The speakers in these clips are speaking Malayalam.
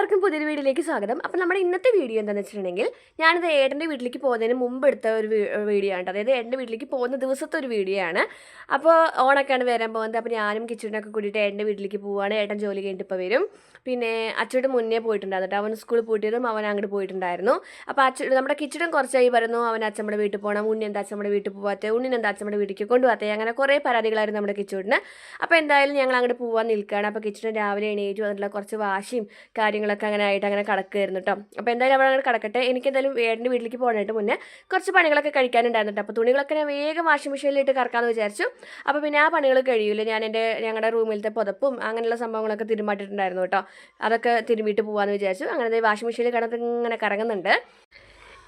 എല്ലാവർക്കും പുതിയൊരു വീഡിയോയിലേക്ക് സ്വാഗതം. അപ്പം നമ്മുടെ ഇന്നത്തെ വീഡിയോ എന്താണെന്ന് വെച്ചിട്ടുണ്ടെങ്കിൽ ഞാനിത് ഏട്ടന്റെ വീട്ടിലേക്ക് പോകുന്നതിന് മുമ്പ് എടുത്ത ഒരു വീഡിയോ ആണ് അതായത് ഏട്ടന്റെ വീട്ടിലേക്ക് പോകുന്ന ദിവസത്തെ ഒരു വീഡിയോ ആണ്. അപ്പോൾ ഓണൊക്കെയാണ് വരാൻ പോകുന്നത്. അപ്പോൾ ഞാനും കിച്ചണിനൊക്കെ കൂടിയിട്ട് ഏട്ടന്റെ വീട്ടിലേക്ക് പോവുകയാണ് ഏട്ടൻ ജോലി കഴിഞ്ഞിട്ട് ഇപ്പോൾ വരും. പിന്നെ അച്ചോട്ട് മുന്നേ പോയിട്ടുണ്ടായിരുന്നു അവൻ സ്കൂളിൽ പോയിട്ടതും അവൻ അങ്ങോട്ട് പോയിട്ടുണ്ടായിരുന്നു. അപ്പോൾ അച്ഛൻ നമ്മുടെ കിച്ചണും കുറച്ചായി പറയുന്നു. അവൻ അച്ഛമ്മയുടെ വീട്ടിൽ പോകണം ഉണ്ണി എന്താ അച്ഛമ്മയുടെ വീട്ടിൽ പോകാത്ത ഉണ്ണിന് എന്താ അച്ഛമ്മയുടെ വീട്ടിലേക്ക് കൊണ്ടുപോകാത്ത അങ്ങനെ കുറേ പരാതികളായിരുന്നു നമ്മുടെ കിച്ചൂടിന് അപ്പോൾ എന്തായാലും ഞങ്ങൾ അങ്ങോട്ട് പോകാൻ നിൽക്കുകയാണ്. അപ്പോൾ കിച്ചണ് രാവിലെ എണീറ്റ് വന്നിട്ടുള്ള കുറച്ച് വാശിയും കാര്യങ്ങളൊക്കെ അങ്ങനെ ആയിട്ട് അങ്ങനെ കിടക്കുമായിരുന്നു കേട്ടോ അപ്പോൾ എന്തായാലും അവിടെ അങ്ങനെ കിടക്കട്ടെ. എനിക്ക് എന്തായാലും ഏട്ടന്റെ വീട്ടിലേക്ക് പോകാനായിട്ട് മുന്നേ കുറച്ച് പണികളൊക്കെ കഴിക്കാനുണ്ടായിരുന്നു കേട്ടോ അപ്പോൾ തുണികളൊക്കെ ഞാൻ വേഗം വാഷിംഗ് മെഷീനിലിട്ട് കറക്കാമെന്ന് വിചാരിച്ചു. അപ്പോൾ പിന്നെ ആ പണികൾ കഴിയില്ല ഞാൻ എന്റെ ഞങ്ങളുടെ റൂമിലത്തെ പുതപ്പും അങ്ങനെയുള്ള സംഭവങ്ങളൊക്കെ തിരുമാറ്റിട്ടുണ്ടായിരുന്നു കേട്ടോ അതൊക്കെ തിരുമ്മിയിട്ട് പോകാമെന്ന് വിചാരിച്ചു. അങ്ങനെ വാഷിംഗ് മെഷീനിൽ കിടന്ന് ഇങ്ങനെ കറങ്ങുന്നുണ്ട്.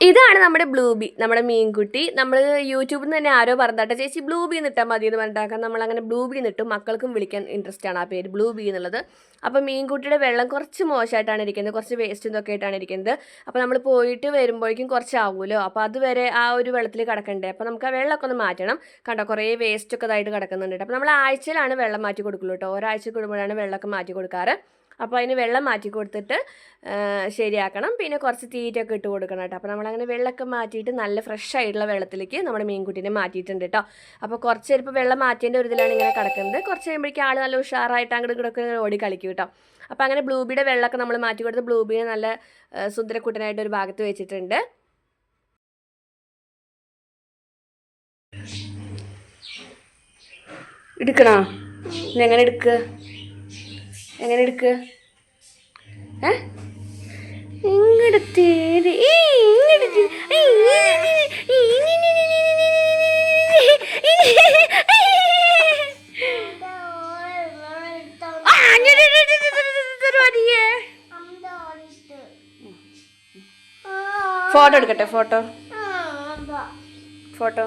ഇതാണ് നമ്മുടെ ബ്ലൂബി നമ്മുടെ മീൻകുട്ടി. നമ്മൾ യൂട്യൂബിൽ നിന്ന് തന്നെ ആരോ പറഞ്ഞാട്ടെ ചേച്ചി ബ്ലൂബി നിട്ടാൽ മതി എന്ന് പറഞ്ഞിട്ടാക്കാൻ നമ്മൾ അങ്ങനെ ബ്ലൂബി നിട്ടും മക്കൾക്കും വിളിക്കാൻ ഇൻട്രസ്റ്റ് ആണ് ആ പേര് ബ്ലൂബി എന്നുള്ളത്. അപ്പോൾ മീൻകുട്ടിയുടെ വെള്ളം കുറച്ച് മോശമായിട്ടാണ് ഇരിക്കുന്നത് കുറച്ച് വേസ്റ്റ് ഇതൊക്കെ ആയിട്ടാണ് ഇരിക്കുന്നത്. അപ്പോൾ നമ്മൾ പോയിട്ട് വരുമ്പോഴേക്കും കുറച്ചാവുമല്ലോ അപ്പോൾ അതുവരെ ആ ഒരു വെള്ളത്തിൽ കിടക്കണ്ടേ? അപ്പോൾ നമുക്ക് ആ വെള്ളമൊക്കെ ഒന്ന് മാറ്റണം. കണ്ടോ കുറേ വേസ്റ്റ് ഒക്കെ ഇതായിട്ട് കിടക്കുന്നുണ്ട് അപ്പോൾ നമ്മൾ ആഴ്ചയിലാണ് വെള്ളം മാറ്റി കൊടുക്കുള്ളൂ കേട്ടോ. ഒരാഴ്ച കൂടുമ്പോഴാണ് വെള്ളമൊക്കെ മാറ്റി കൊടുക്കാറ്. അപ്പോൾ അതിന് വെള്ളം മാറ്റി കൊടുത്തിട്ട് ശരിയാക്കണം. പിന്നെ കുറച്ച് തീറ്റയൊക്കെ ഇട്ട് കൊടുക്കണം കേട്ടോ. അപ്പോൾ നമ്മളങ്ങനെ വെള്ളമൊക്കെ മാറ്റിയിട്ട് നല്ല ഫ്രഷ് ആയിട്ടുള്ള വെള്ളത്തിലേക്ക് നമ്മുടെ മീൻകുട്ടീനെ മാറ്റിയിട്ടുണ്ട് കേട്ടോ. അപ്പോൾ കുറച്ച് ചിലപ്പോൾ വെള്ളം മാറ്റിയതിന്റെ ഒരു ഇതിലാണ് ഇങ്ങനെ കിടക്കുന്നത്. കുറച്ച് കഴിയുമ്പോഴേക്കും ആൾ നല്ല ഉഷാറായിട്ട് അങ്ങോട്ട് ഇങ്ങോട്ടൊക്കെ ഓടി കളിക്കും കേട്ടോ. അപ്പോൾ അങ്ങനെ ബ്ലൂബിയുടെ വെള്ളമൊക്കെ നമ്മൾ മാറ്റി കൊടുത്ത് ബ്ലൂബിനെ നല്ല സുന്ദരക്കുട്ടനായിട്ട് ഒരു ഭാഗത്ത് വെച്ചിട്ടുണ്ട്. എടുക്കണോ? എങ്ങനെ എടുക്കുക എങ്ങനെ എടുക്കുക ഏ ഇങ്ങോട്ട് ഫോട്ടോ എടുക്കട്ടെ ഫോട്ടോ ഫോട്ടോ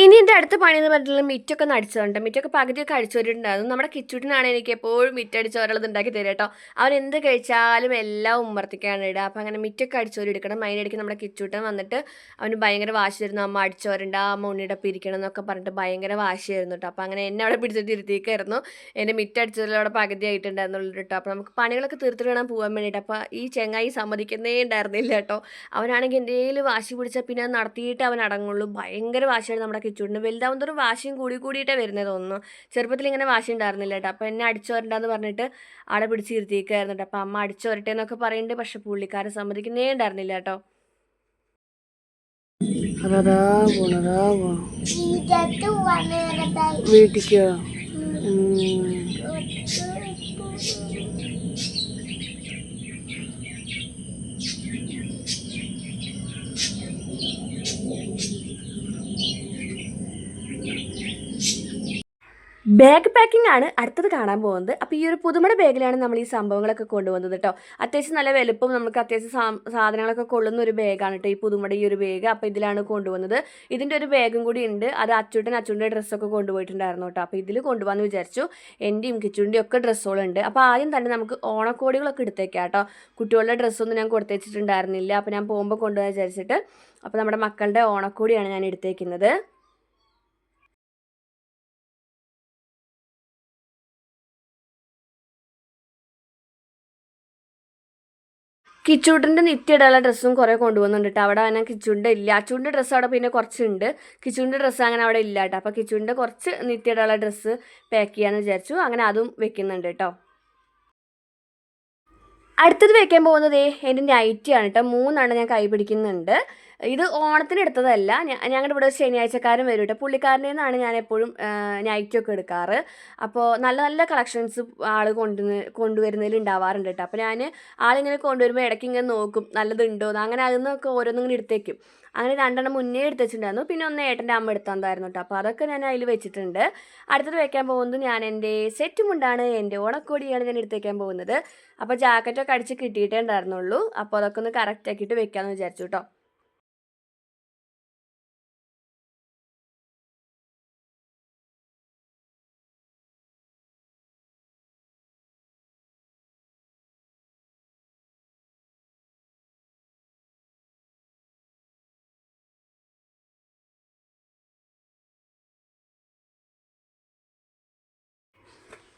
ഇനി എന്റെ അടുത്ത പണി എന്ന് പറഞ്ഞിട്ടുള്ള മിറ്റൊക്കെ ഒന്ന് അടിച്ചതുണ്ട് മിറ്റൊക്കെ പകുതിയൊക്കെ അടിച്ചു വരിയിട്ടുണ്ടായിരുന്നു നമ്മുടെ കിച്ചുട്ടിനാണ് എനിക്ക് എപ്പോഴും മിറ്റ് അടിച്ച് ഒരാളത് ഉണ്ടാക്കി തരും കേട്ടോ അവൻ എന്ത് കഴിച്ചാലും എല്ലാം ഉമ്മർത്തിക്കാണ് ഇടുക. അപ്പം അങ്ങനെ മിറ്റൊക്കെ അടിച്ചു വരി എടുക്കണം. അതിനിടയ്ക്ക് നമ്മുടെ കിച്ചുട്ടൻ വന്നിട്ട് അവന് ഭയങ്കര വാശി തരുന്നു അമ്മ അടിച്ചു വരണ്ട അമ്മ ഉണ്ണിയുടെ പിരിക്കണം എന്നൊക്കെ പറഞ്ഞിട്ട് ഭയങ്കര വാശിയായിരുന്നു കേട്ടോ അപ്പം അങ്ങനെ എന്നെ അവിടെ പിടിച്ചിട്ട് ഇരുത്തിയേക്കായിരുന്നു. എന്റെ മിറ്റ് അടിച്ചതിലൂടെ പകുതി ആയിട്ടുണ്ടായിരുന്നുള്ളൂ കേട്ടോ അപ്പം നമുക്ക് പണികളൊക്കെ തീർത്തിട്ട് വേണം പോകാൻ വേണ്ടിയിട്ട് അപ്പോൾ ഈ ചെങ്ങായി സമ്മതിക്കുന്നേ ഉണ്ടായിരുന്നില്ല കേട്ടോ അവനാണെങ്കിൽ എന്തെങ്കിലും വാശി പിടിച്ചാൽ പിന്നെ നടത്തിയിട്ട് അവൻ അടങ്ങുള്ളൂ. ഭയങ്കര വാശിയാണ് നമ്മുടെ കിച്ചൂടിന് തോറും വാശിയും കൂടി കൂടിയിട്ടേ വരുന്നത് തോന്നുന്നു. ചെറുപ്പത്തിൽ ഇങ്ങനെ വാശി ഉണ്ടായിരുന്നില്ല കേട്ടോ. അപ്പോൾ എന്നെ അടിച്ചു വരണ്ടെന്ന് പറഞ്ഞിട്ട് ആടെ പിടിച്ച് ഇരുത്തിയിരിക്കുകയായിരുന്നു കേട്ടോ അപ്പോൾ അമ്മ അടിച്ചു വരട്ടെ എന്നൊക്കെ പറയുന്നുണ്ട്. പക്ഷെ പുള്ളിക്കാരൻ സമ്മതിക്കുന്നേ ഉണ്ടായിരുന്നില്ല കേട്ടോ. അതാ പോണതാ വീട്ടിക്കോ? ബാഗ് പാക്കിംഗ് ആണ് അടുത്തത് കാണാൻ പോകുന്നത്. അപ്പോൾ ഈ ഒരു പുതുമയുടെ ബാഗിലാണ് നമ്മൾ ഈ സംഭവങ്ങളൊക്കെ കൊണ്ടുവന്നത് കേട്ടോ അത്യാവശ്യം നല്ല വലുപ്പം നമുക്ക് അത്യാവശ്യം സാധനങ്ങളൊക്കെ കൊള്ളുന്ന ഒരു ബാഗാണ് കേട്ടോ ഈ പുതുമയുടെ ഈ ഒരു ബാഗ്. അപ്പോൾ ഇതിലാണ് കൊണ്ടുവന്നത്. ഇതിന്റെ ഒരു ബാഗും കൂടി ഉണ്ട്. അത് അച്ചൂട്ടൻ അച്ചൂന്റെ ഡ്രസ്സൊക്കെ കൊണ്ടുപോയിട്ടുണ്ടായിരുന്നു കേട്ടോ അപ്പോൾ ഇതിൽ കൊണ്ടുപോകാമെന്ന് വിചാരിച്ചു എന്റെയും കിച്ചുവിന്റെയും ഒക്കെ ഡ്രസ്സുകളുണ്ട് അപ്പോൾ ആദ്യം തന്നെ നമുക്ക് ഓണക്കോടികളൊക്കെ എടുത്തേക്കാം കേട്ടോ കുട്ടികളുടെ ഡ്രസ്സൊന്നും ഞാൻ കൊടുത്തേച്ചിട്ടുണ്ടായിരുന്നില്ല. അപ്പോൾ ഞാൻ പോകുമ്പോൾ കൊണ്ടുപോകാൻ വിചാരിച്ചിട്ട്. അപ്പോൾ നമ്മുടെ മക്കളുടെ ഓണക്കോടിയാണ് ഞാൻ എടുത്തേക്കുന്നത്. കിച്ചൂട്ടിന്റെ നിത്യയിടാനുള്ള ഡ്രസ്സും കുറേ കൊണ്ടുവന്നുണ്ട് കേട്ടോ അവിടെ അങ്ങനെ കിച്ചൂന്റെ ഇല്ല. അച്ചൂന്റെ ഡ്രസ്സ് അവിടെ പിന്നെ കുറച്ചുണ്ട്. കിച്ചൂന്റെ ഡ്രസ്സ് അങ്ങനെ അവിടെ ഇല്ല കേട്ടോ അപ്പോൾ കിച്ചൂന്റെ കുറച്ച് നിത്യയിടാനുള്ള ഡ്രസ്സ് പാക്ക് ചെയ്യാമെന്ന് വിചാരിച്ചു. അങ്ങനെ അതും വെക്കുന്നുണ്ട് കേട്ടോ അടുത്തത് വെക്കാൻ പോകുന്നത് എന്റെ നൈറ്റിയാണ് കേട്ടോ മൂന്നെണ്ണം ഞാൻ കൈ പിടിക്കുന്നുണ്ട്. ഇത് ഓണത്തിന് എടുത്തതല്ല. ഞങ്ങളുടെ ഇവിടെ ഒരു ശനിയാഴ്ചക്കാരൻ വരും കേട്ടോ പുള്ളിക്കാരന്റെ നിന്നാണ് ഞാൻ എപ്പോഴും നൈറ്റൊക്കെ എടുക്കാറ്. അപ്പോൾ നല്ല നല്ല കളക്ഷൻസ് ആൾ കൊണ്ടു കൊണ്ടുവരുന്നതിൽ ഉണ്ടാവാറുണ്ട് കേട്ടോ അപ്പോൾ ഞാൻ ആളിങ്ങനെ കൊണ്ടുവരുമ്പോൾ ഇടയ്ക്ക് ഇങ്ങനെ നോക്കും നല്ലതുണ്ടോ അങ്ങനെ അതിൽ നിന്നൊക്കെ ഓരോന്നും ഇങ്ങനെ എടുത്തേക്കും. അങ്ങനെ രണ്ടെണ്ണം മുന്നേ എടുത്ത് പിന്നെ ഒന്ന് ഏട്ടന്റെ അമ്മ എടുത്തതായിരുന്നു കേട്ടോ അപ്പോൾ അതൊക്കെ ഞാൻ അതിൽ വെച്ചിട്ടുണ്ട്. അടുത്തത് വെക്കാൻ പോകുന്നത് ഞാൻ എന്റെ സെറ്റ് മുണ്ടാണ്. എന്റെ ഓണക്കോടിയാണ് ഞാൻ എടുത്തേക്കാൻ പോകുന്നത്. അപ്പോൾ ജാക്കറ്റൊക്കെ അടിച്ച് കിട്ടിയിട്ടേ ഉണ്ടായിരുന്നുള്ളൂ. അപ്പോൾ അതൊക്കെ ഒന്ന് കറക്റ്റ് ആക്കിയിട്ട് വെക്കാമെന്ന് വിചാരിച്ചു കേട്ടോ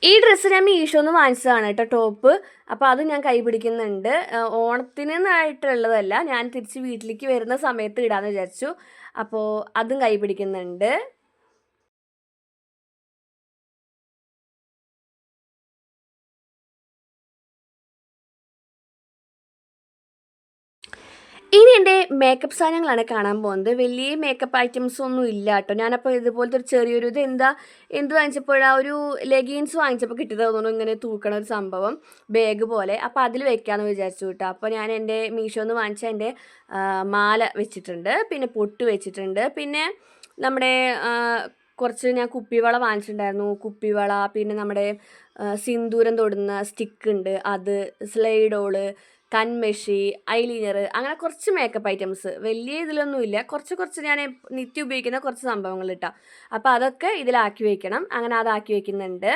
ഈ ഡ്രസ്സ് ഞാൻ മീഷോന്ന് വാങ്ങിച്ചതാണ് കേട്ടോ ടോപ്പ് അപ്പോൾ അത് ഞാൻ കൈ പിടിക്കുന്നുണ്ട്. ഓണത്തിന് ഓണത്തിനായിട്ടുള്ളതല്ല ഞാൻ തിരിച്ച് വീട്ടിലേക്ക് വരുന്ന സമയത്ത് ഇടാമെന്ന് വിചാരിച്ചു. അപ്പോൾ അതും കൈ പിടിക്കുന്നുണ്ട്. ഇനി എന്റെ മേക്കപ്പ് സാധനങ്ങളാണ് കാണാൻ പോകുന്നത്. വലിയ മേക്കപ്പ് ഐറ്റംസ് ഒന്നും ഇല്ല കേട്ടോ. ഞാനപ്പോൾ ഇതുപോലത്തെ ഒരു ചെറിയൊരു ഇത് എന്താ എന്ത് വാങ്ങിച്ചപ്പോഴാ ഒരു ലെഗിൻസ് വാങ്ങിച്ചപ്പോൾ കിട്ടിയത് തോന്നുന്നു ഇങ്ങനെ തൂക്കണ ഒരു സംഭവം ബാഗ് പോലെ. അപ്പോൾ അതിൽ വെക്കാമെന്ന് വിചാരിച്ചു കേട്ടോ. അപ്പോൾ ഞാൻ എന്റെ മീഷോന്ന് വാങ്ങിച്ച എന്റെ മാല വെച്ചിട്ടുണ്ട്. പിന്നെ പൊട്ട് വെച്ചിട്ടുണ്ട്. പിന്നെ നമ്മുടെ കുറച്ച് ഞാൻ കുപ്പിവള വാങ്ങിച്ചിട്ടുണ്ടായിരുന്നു. കുപ്പിവള പിന്നെ നമ്മുടെ സിന്ദൂരം തൊടുന്ന സ്റ്റിക്ക് ഉണ്ട്. അത് സ്ലൈഡോൾ കൺമെഷി ഐലൈനർ അങ്ങനെ കുറച്ച് മേക്കപ്പ് ഐറ്റംസ് വലിയ ഇതിലൊന്നുമില്ല കുറച്ച് കുറച്ച് ഞാൻ നിത്യം ഉപയോഗിക്കുന്ന കുറച്ച് സംഭവങ്ങൾ ഇട്ടാ. അപ്പോൾ അതൊക്കെ ഇതിലാക്കി വയ്ക്കണം അങ്ങനെ അതാക്കി വെക്കുന്നുണ്ട്.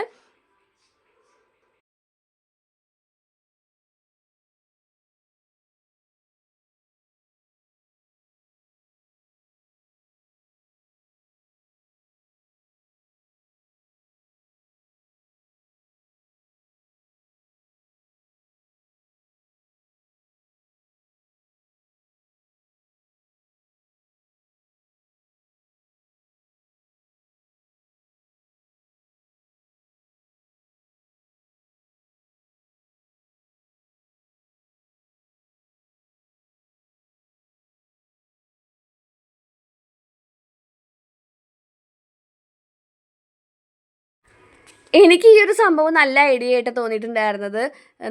എനിക്ക് ഈ ഒരു സംഭവം നല്ല ഐഡിയ ആയിട്ട് തോന്നിയിട്ടുണ്ടായിരുന്നത്.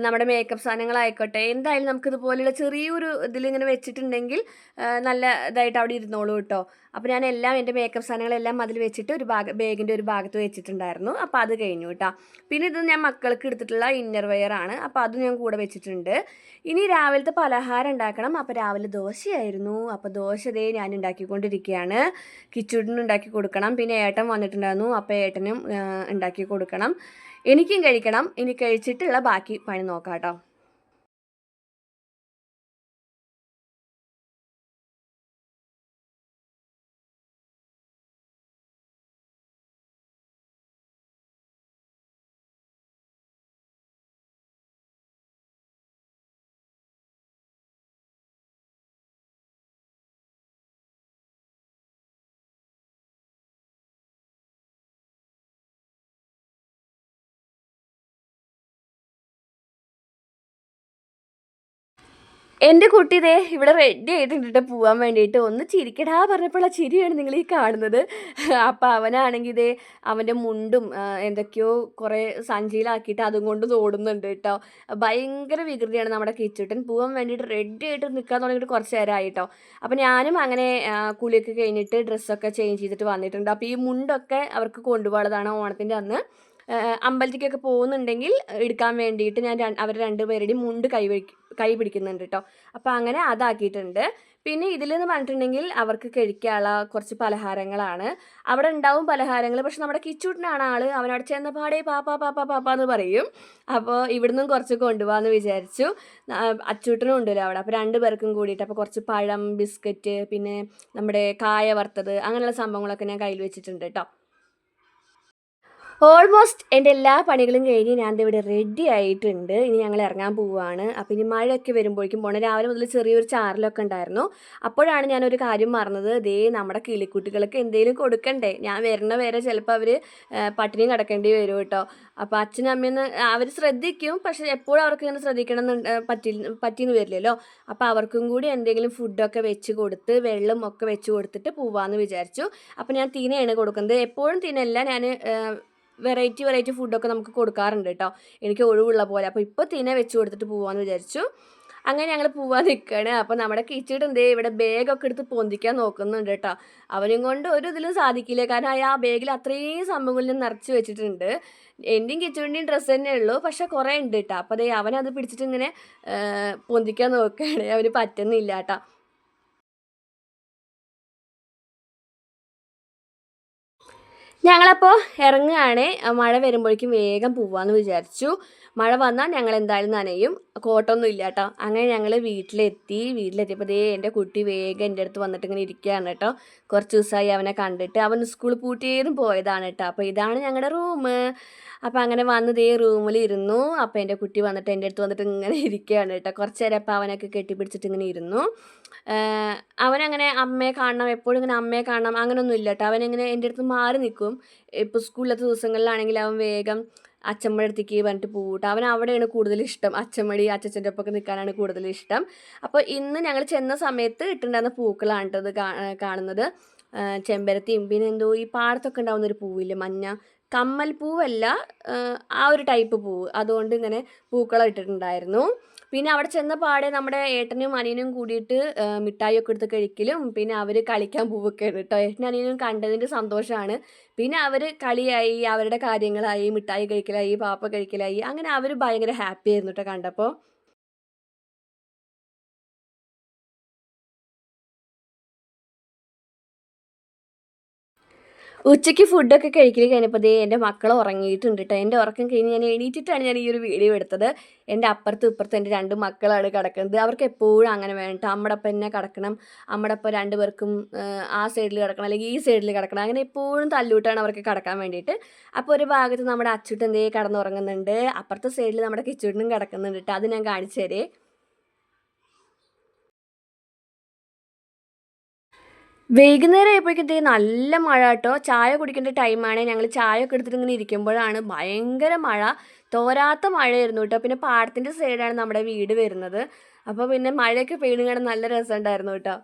നമ്മുടെ മേക്കപ്പ് സാധനങ്ങളായിക്കോട്ടെ. എന്തായാലും നമുക്ക് ഇതുപോലെയുള്ള ചെറിയൊരു ഇതിലിങ്ങനെ വെച്ചിട്ടുണ്ടെങ്കിൽ നല്ല ഇതായിട്ട് അവിടെ ഇരുന്നോളൂ കേട്ടോ. അപ്പോൾ ഞാൻ എല്ലാം എന്റെ മേക്കപ്പ് സാധനങ്ങളെല്ലാം അതിൽ വെച്ചിട്ട് ഒരു ഭാഗ ബാഗിന്റെ ഒരു ഭാഗത്ത് വെച്ചിട്ടുണ്ടായിരുന്നു. അപ്പോൾ അത് കഴിഞ്ഞു കേട്ടോ. പിന്നെ ഇത് ഞാൻ മക്കൾക്ക് എടുത്തിട്ടുള്ള ഇന്നർ വെയർ ആണ്. അപ്പോൾ അതും ഞാൻ കൂടെ വെച്ചിട്ടുണ്ട്. ഇനി രാവിലത്തെ പലഹാരം ഉണ്ടാക്കണം. അപ്പോൾ രാവിലെ ദോശയായിരുന്നു. അപ്പോൾ ദോശ ദേ ഞാൻ ഉണ്ടാക്കിക്കൊണ്ടിരിക്കുകയാണ്. കിച്ചുടിനും ഉണ്ടാക്കി കൊടുക്കണം. പിന്നെ ഏട്ടൻ വന്നിട്ടുണ്ടായിരുന്നു. അപ്പോൾ ഏട്ടനും ഉണ്ടാക്കി കൊടുക്കണം. എനിക്കും കഴിക്കണം. ഇനി കഴിച്ചിട്ടുള്ള ബാക്കി പണി നോക്കാം കേട്ടോ. എന്റെ കുട്ടി ദേ ഇവിടെ റെഡി ആയിട്ടുണ്ട് പോകാൻ വേണ്ടിയിട്ട്. ഒന്ന് ചിരിക്കടാ പറഞ്ഞപ്പോഴുള്ള ചിരിയാണ് നിങ്ങൾ ഈ കാണുന്നത്. അപ്പോൾ അവനാണെങ്കിൽ ഇതേ അവന്റെ മുണ്ടും എന്തൊക്കെയോ കുറേ സഞ്ചിയിലാക്കിയിട്ട് അതും കൊണ്ട് ഓടുന്നുണ്ട് കേട്ടോ. ഭയങ്കര വികൃതിയാണ് നമ്മുടെ കിച്ചുട്ടൻ. പോവാൻ വേണ്ടിയിട്ട് റെഡി ആയിട്ട് നിൽക്കാൻ തുടങ്ങിയിട്ട് കുറച്ച് നേരമായി കേട്ടോ അപ്പോൾ ഞാനും അങ്ങനെ കുളിയൊക്കെ കഴിഞ്ഞിട്ട് ഡ്രസ്സൊക്കെ ചേഞ്ച് ചെയ്തിട്ട് വന്നിട്ടുണ്ട്. അപ്പോൾ ഈ മുണ്ടൊക്കെ അവർക്ക് കൊണ്ടുപോകുന്നതാണ് ഓണത്തിന്റെ അന്ന്. അമ്പലത്തിലേക്കൊക്കെ പോകുന്നുണ്ടെങ്കിൽ എടുക്കാൻ വേണ്ടിയിട്ട് ഞാൻ അവർ രണ്ടുപേരുടെയും മുണ്ട് കൈ കൈ പിടിക്കുന്നുണ്ട് കേട്ടോ അപ്പോൾ അങ്ങനെ അതാക്കിയിട്ടുണ്ട്. പിന്നെ ഇതിലെന്ന് പറഞ്ഞിട്ടുണ്ടെങ്കിൽ അവർക്ക് കഴിക്കാനുള്ള കുറച്ച് പലഹാരങ്ങളാണ്. അവിടെ ഉണ്ടാവും പലഹാരങ്ങൾ. പക്ഷെ നമ്മുടെ കിച്ചൂട്ടിനാണ് ആൾ അവനവിടെ ചെന്ന പാടേ പാപ്പാ പാപ്പാ പാപ്പ എന്ന് പറയും. അപ്പോൾ ഇവിടുന്നും കുറച്ച് കൊണ്ടുപോകാമെന്ന് വിചാരിച്ചു. അച്ചൂട്ടനും ഉണ്ടല്ലോ അവിടെ. അപ്പോൾ രണ്ട് പേർക്കും കൂടിയിട്ട് അപ്പോൾ കുറച്ച് പഴം ബിസ്ക്കറ്റ് പിന്നെ നമ്മുടെ കായ വറുത്തത് അങ്ങനെയുള്ള സംഭവങ്ങളൊക്കെ ഞാൻ കയ്യിൽ വെച്ചിട്ടുണ്ട് കേട്ടോ ഓൾമോസ്റ്റ് എന്റെ എല്ലാ പണികളും കഴിഞ്ഞ് ഞാൻ ഇവിടെ റെഡി ആയിട്ടുണ്ട്. ഇനി ഞങ്ങൾ ഇറങ്ങാൻ പോവുകയാണ് അപ്പോൾ ഇനി മഴയൊക്കെ വരുമ്പോഴേക്കും പോണേ. രാവിലെ മുതൽ ചെറിയൊരു ചാറിലൊക്കെ ഉണ്ടായിരുന്നു. അപ്പോഴാണ് ഞാനൊരു കാര്യം മറന്നത്. ദേ നമ്മുടെ കിളിക്കുട്ടികൾക്ക് എന്തെങ്കിലും കൊടുക്കണ്ടേ? ഞാൻ വരുന്ന വരെ ചിലപ്പോൾ അവർ പട്ടിണിയും കിടക്കേണ്ടി വരും കേട്ടോ. അപ്പോൾ അച്ഛനും അമ്മയെന്ന് അവർ ശ്രദ്ധിക്കും. പക്ഷേ എപ്പോഴും അവർക്ക് ഇങ്ങനെ ശ്രദ്ധിക്കണം എന്ന് പറ്റി പറ്റിയെന്ന് വരില്ലല്ലോ. അപ്പോൾ അവർക്കും കൂടി എന്തെങ്കിലും ഫുഡൊക്കെ വെച്ച് കൊടുത്ത് വെള്ളം ഒക്കെ വെച്ച് കൊടുത്തിട്ട് പോവാമെന്ന് വിചാരിച്ചു. അപ്പോൾ ഞാൻ തീനയാണ് കൊടുക്കുന്നത്. എപ്പോഴും തീനല്ല. ഞാൻ വെറൈറ്റി വെറൈറ്റി ഫുഡൊക്കെ നമുക്ക് കൊടുക്കാറുണ്ട് കേട്ടോ. എനിക്ക് ഒഴിവുള്ള പോലെ. അപ്പോൾ ഇപ്പോൾ തിനെ വെച്ച് കൊടുത്തിട്ട് പോകാമെന്ന് വിചാരിച്ചു. അങ്ങനെ ഞങ്ങൾ പോവാൻ നിൽക്കുകയാണ് അപ്പോൾ നമ്മുടെ കിച്ചിട്ട് എന്തേ ഇവിടെ ബാഗൊക്കെ എടുത്ത് പൊന്തിക്കാൻ നോക്കുന്നുണ്ട് കേട്ടോ. അവനും കൊണ്ട് ഒരു ഇതിലും സാധിക്കില്ല. കാരണം അയാൾ ആ ബാഗിൽ അത്രയും സംഭവങ്ങളിൽ നിന്ന് നിറച്ച് വെച്ചിട്ടുണ്ട്. എന്റെയും കിച്ചുവിന്റെയും ഡ്രസ്സ് തന്നെ ഉള്ളൂ. പക്ഷെ കുറേ ഉണ്ട് കേട്ടോ. അപ്പോൾ അതേ അവനത് പിടിച്ചിട്ട് ഇങ്ങനെ പൊന്തിക്കാൻ നോക്കുകയാണ് അവന് പറ്റുന്നില്ല കേട്ടോ. ഞങ്ങളപ്പോൾ ഇറങ്ങുകയാണ്. മഴ വരുമ്പോഴേക്കും വേഗം പോവാന്ന് വിചാരിച്ചു. മഴ വന്നാൽ ഞങ്ങൾ എന്തായാലും നനയും. കോട്ടൊന്നും ഇല്ല കേട്ടോ അങ്ങനെ ഞങ്ങൾ വീട്ടിലെത്തി. വീട്ടിലെത്തിയപ്പോൾ ദേ എന്റെ കുട്ടി വേഗം എന്റെ അടുത്ത് വന്നിട്ട് ഇങ്ങനെ ഇരിക്കുകയാണ് കേട്ടോ കുറച്ച് ദിവസമായി അവനെ കണ്ടിട്ട്. അവൻ സ്കൂൾ പൂട്ടിയതും പോയതാണ് കേട്ടോ അപ്പോൾ ഇതാണ് ഞങ്ങളുടെ റൂം അപ്പോൾ അങ്ങനെ വന്ന് ദേ റൂമിൽ ഇരുന്നു അപ്പോൾ എന്റെ കുട്ടി വന്നിട്ട് എന്റെ അടുത്ത് വന്നിട്ട് ഇങ്ങനെ ഇരിക്കുകയാണ് കേട്ടോ. കുറച്ച് നേരം അപ്പോൾ അവനൊക്കെ കെട്ടിപ്പിടിച്ചിട്ട് ഇങ്ങനെ ഇരുന്നു. അവനങ്ങനെ അമ്മയെ കാണണം എപ്പോഴും ഇങ്ങനെ അമ്മയെ കാണണം അങ്ങനെയൊന്നും ഇല്ല കേട്ടോ. അവനിങ്ങനെ എന്റെ അടുത്ത് മാറി നിൽക്കും. ഇപ്പോൾ സ്കൂളിലത്തെ ദിവസങ്ങളിലാണെങ്കിൽ അവൻ വേഗം അച്ചമ്മയുടെ അടുത്തേക്ക് പറഞ്ഞിട്ട് അവൻ അവിടെയാണ് കൂടുതൽ ഇഷ്ടം. അച്ചമ്മടി അച്ചച്ചന്റെ ഒപ്പമൊക്കെ നിൽക്കാനാണ് കൂടുതൽ ഇഷ്ടം. അപ്പോൾ ഇന്ന് ഞങ്ങൾ ചെന്ന സമയത്ത് ഇട്ടുണ്ടായിരുന്ന പൂക്കളാണ് കേട്ടോ കാണുന്നത്. ചെമ്പരത്തിയും പിന്നെ എന്തോ ഈ പാടത്തൊക്കെ ഉണ്ടാകുന്നൊരു പൂവില്ലേ മഞ്ഞ കമ്മൽ പൂവല്ല ആ, ഒരു ടൈപ്പ് പൂവ്. അതുകൊണ്ട് ഇങ്ങനെ പൂക്കളം ഇട്ടിട്ടുണ്ടായിരുന്നു പിന്നെ അവിടെ ചെന്ന പാടെ നമ്മുടെ ഏട്ടനും അനിയനും കൂടിയിട്ട് മിഠായിയൊക്കെ എടുത്ത് കഴിക്കലും പിന്നെ അവർ കളിക്കാൻ പോവുകയൊക്കെയാണ് കേട്ടോ ഏട്ടനും അനിയനും കണ്ടതിന്റെ സന്തോഷമാണ് പിന്നെ അവർ കളിയായി അവരുടെ കാര്യങ്ങളായി മിഠായി കഴിക്കലായി പാപ്പ കഴിക്കലായി അങ്ങനെ അവർ ഭയങ്കര ഹാപ്പി ആയിരുന്നു കേട്ടോ കണ്ടപ്പോൾ ഉച്ചയ്ക്ക് ഫുഡൊക്കെ കഴിക്കൽ കഴിഞ്ഞപ്പോൾ ദേ എന്റെ മക്കൾ ഉറങ്ങിയിട്ടുണ്ട് കേട്ടോ എന്റെ ഉറക്കം കഴിഞ്ഞ് ഞാൻ എണീറ്റിട്ടാണ് ഞാൻ ഈ ഒരു വീഡിയോ എടുത്തത്. എന്റെ അപ്പുറത്തും ഇപ്പുറത്തും എന്റെ രണ്ട് മക്കളാണ് കിടക്കുന്നത്. അവർക്ക് എപ്പോഴും അങ്ങനെ വേണ്ട നമ്മുടെ എന്നെ കിടക്കണം. നമ്മുടെ രണ്ടുപേർക്കും രണ്ട് പേർക്കും ആ സൈഡിൽ കിടക്കണം അല്ലെങ്കിൽ ഈ സൈഡിൽ കിടക്കണം. അങ്ങനെ എപ്പോഴും തല്ലൂട്ടാണ് അവർക്ക് കിടക്കാൻ വേണ്ടിയിട്ട്. അപ്പോൾ ഒരു ഭാഗത്ത് നമ്മുടെ അച്ചുട്ട് എന്തേ കിടന്നുറങ്ങുന്നുണ്ട്. അപ്പുറത്തെ സൈഡിൽ നമ്മുടെ കിച്ചുട്ടിനും കിടക്കുന്നുണ്ട് കേട്ടോ അത് ഞാൻ കാണിച്ചു തരേ. വൈകുന്നേരം ആയപ്പോഴേക്കും നല്ല മഴ കേട്ടോ. ചായ കുടിക്കേണ്ട ടൈമാണ് ഞങ്ങൾ ചായ ഒക്കെ എടുത്തിട്ട് ഇങ്ങനെ ഇരിക്കുമ്പോഴാണ് ഭയങ്കര മഴ. തോരാത്ത മഴയായിരുന്നു കേട്ടോ. പിന്നെ പാടത്തിന്റെ സൈഡാണ് നമ്മുടെ വീട് വരുന്നത്. അപ്പോൾ പിന്നെ മഴയൊക്കെ പെയ്യുന്നത് നല്ല രസമുണ്ടായിരുന്നു കേട്ടോ.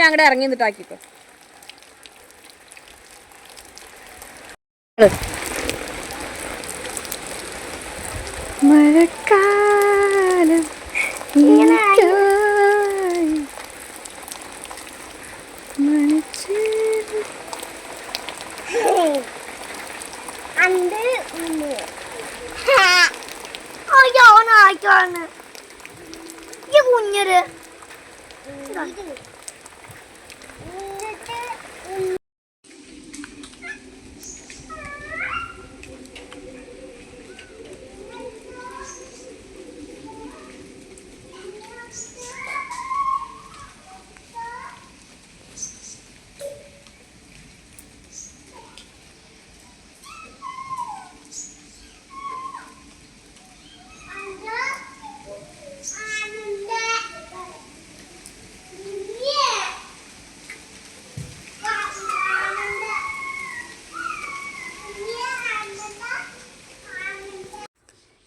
ഉണ്ണി അങ്ങോട്ട് ഇറങ്ങി നിന്നിട്ടാക്കിക്കോ മഴക്കാലം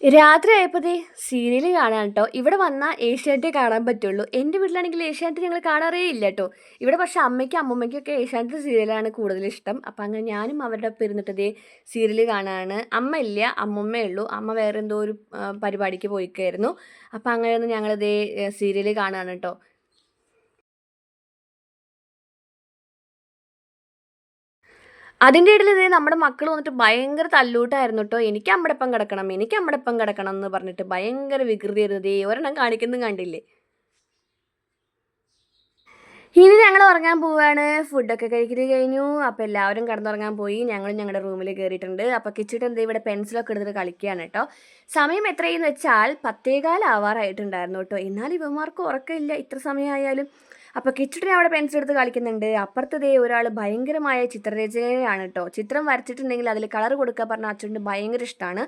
രാത്രി ആയപ്പോഴേ സീരിയൽ കാണാൻ കേട്ടോ ഇവിടെ വന്നാൽ ഏഷ്യാനെറ്റേ കാണാൻ പറ്റുള്ളൂ. എന്റെ വീട്ടിലാണെങ്കിൽ ഏഷ്യാനെറ്റ് ഞങ്ങൾ കാണാറേ ഇല്ല കേട്ടോ ഇവിടെ പക്ഷെ അമ്മയ്ക്കും അമ്മമ്മയ്ക്കും ഒക്കെ ഏഷ്യാനെറ്റ് സീരിയലാണ് കൂടുതൽ ഇഷ്ടം. അപ്പം അങ്ങനെ ഞാനും അവരുടെ ഒപ്പം ഇരുന്നിട്ട് സീരിയൽ കാണാനാണ്. അമ്മ ഇല്ല അമ്മമ്മേ ഉള്ളൂ. അമ്മ വേറെ എന്തോ ഒരു പരിപാടിക്ക് പോയിക്കായിരുന്നു. അപ്പം അങ്ങനെ ഞങ്ങളിതേ സീരിയൽ കാണാനാണ് കേട്ടോ അതിന്റെ ഇടയിൽ ഇതേ നമ്മുടെ മക്കൾ വന്നിട്ട് ഭയങ്കര തല്ലൂട്ടായിരുന്നു കേട്ടോ എനിക്ക് അമ്മയുടെ ഒപ്പം കിടക്കണം എനിക്ക് അമ്മയുടെ ഒപ്പം കിടക്കണം എന്ന് പറഞ്ഞിട്ട് ഭയങ്കര വികൃതിയായിരുന്നു ദേ ഒരെണ്ണം കാണിക്കുന്നു കണ്ടില്ലേ? ഇനി ഞങ്ങൾ ഉറങ്ങാൻ പോവാണ്. ഫുഡൊക്കെ കഴിക്കൽ കഴിഞ്ഞു. അപ്പോൾ എല്ലാവരും കിടന്നുറങ്ങാൻ പോയി. ഞങ്ങളും ഞങ്ങളുടെ റൂമിൽ കയറിയിട്ടുണ്ട് അപ്പോൾ കിച്ചിട്ട് എന്താ ഇവിടെ പെൻസിലൊക്കെ എടുത്തിട്ട് കളിക്കുകയാണ് കേട്ടോ സമയം എത്രയെന്ന് വെച്ചാൽ പത്തേകാലാവാറായിട്ടുണ്ടായിരുന്നു കേട്ടോ എന്നാൽ ഇവന്മാർക്ക് ഉറക്കമില്ല. ഇത്ര സമയമായാലും അപ്പോൾ കിച്ചുട്ടിനെ അവിടെ പെൻസിൽ എടുത്ത് കളിക്കുന്നുണ്ട്. അപ്പുറത്തതേ ഒരാൾ ഭയങ്കരമായ ചിത്രരചനയാണ് കേട്ടോ ചിത്രം വരച്ചിട്ടുണ്ടെങ്കിൽ അതിൽ കളർ കൊടുക്കുക പറഞ്ഞ അച്ഛന്റെ ഭയങ്കര ഇഷ്ടമാണ്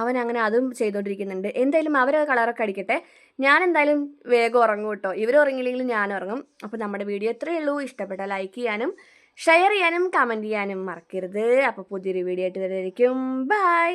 അവൻ അങ്ങനെ അതും ചെയ്തുകൊണ്ടിരിക്കുന്നുണ്ട് എന്തായാലും അവരത് കളറൊക്കെ അടിക്കട്ടെ. ഞാൻ എന്തായാലും വേഗം ഉറങ്ങും കേട്ടോ ഇവർ ഉറങ്ങില്ലെങ്കിൽ ഞാൻ ഉറങ്ങും. അപ്പോൾ നമ്മുടെ വീഡിയോ എത്രയേ ഉള്ളൂ. ഇഷ്ടപ്പെട്ട ലൈക്ക് ചെയ്യാനും ഷെയർ ചെയ്യാനും കമന്റ് ചെയ്യാനും മറക്കരുത്. അപ്പോൾ പുതിയൊരു വീഡിയോ ആയിട്ട് വരുമായിരിക്കും ബൈ